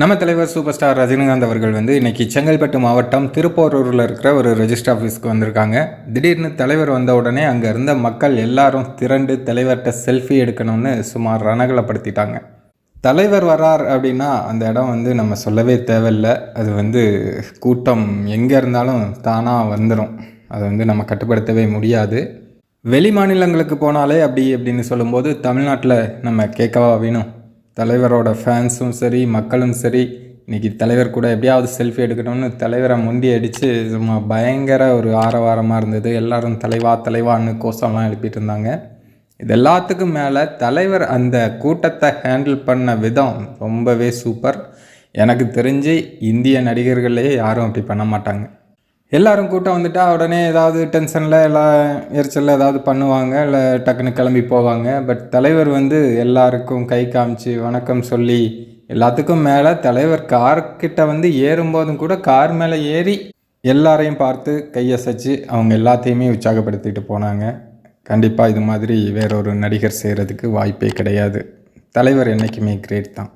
நம்ம தலைவர் super star Rajinikanth அவர்கள் வந்து இன்னைக்கு செங்கல்பட்டு மாவட்டம் திருப்போரூரில் இருக்கிற ஒரு ரெஜிஸ்டர் ஆஃபீஸ்க்கு வந்திருக்காங்க. திடீர்னு தலைவர் வந்த உடனே அங்கே இருந்த மக்கள் எல்லாரும் திரண்டு தலைவர்கிட்ட செல்ஃபி எடுக்கணும்னு சுமார் ரணகலப்படுத்திட்டாங்க தலைவர் வரார் அப்படின்னா அந்த இடம் வந்து நம்ம சொல்லவே தேவையில்லை. அது வந்து கூட்டம் எங்கே இருந்தாலும் தானாக வந்துடும் அதை வந்து நம்ம கட்டுப்படுத்தவே முடியாது. வெளி மாநிலங்களுக்கு போனாலே அப்படி அப்படின்னு சொல்லும்போது தமிழ்நாட்டில் நம்ம கேட்கவா வேணும்? தலைவரோட ஃபேன்ஸும் சரி மக்களும் சரி இன்றைக்கி தலைவர் கூட எப்படியாவது செல்ஃபி எடுக்கணும்னு தலைவரை முண்டி அடித்து சும்மா பயங்கர ஒரு ஆரவாரமாக இருந்தது. எல்லாரும் தலைவா தலைவான்னு கோஷம்லாம் எழுப்பிட்டு இருந்தாங்க. இது எல்லாத்துக்கும் மேலே தலைவர் அந்த கூட்டத்தை ஹேண்டில் பண்ண விதம் ரொம்பவே சூப்பர் எனக்கு தெரிஞ்சு இந்திய நடிகர்களே யாரும் அப்படி பண்ண மாட்டாங்க. எல்லாரும் கூட்டம் வந்துட்டா உடனே ஏதாவது டென்ஷனில் எல்லாம் எரிச்சலில் ஏதாவது பண்ணுவாங்க இல்லை டக்குன்னு கிளம்பி போவாங்க. பட் தலைவர் வந்து எல்லாருக்கும் கை காமிச்சு வணக்கம் சொல்லி எல்லாத்துக்கும் மேலே தலைவர் கார்கிட்ட வந்து ஏறும்போதும் கூட கார் மேலே ஏறி எல்லாரையும் பார்த்து கையசைச்சு அவங்க எல்லாத்தையுமே உற்சாகப்படுத்திட்டு போனாங்க. கண்டிப்பாக இது மாதிரி வேறொரு நடிகர் செய்கிறதுக்கு வாய்ப்பே கிடையாது. தலைவர் என்றைக்குமே கிரேட் தான்.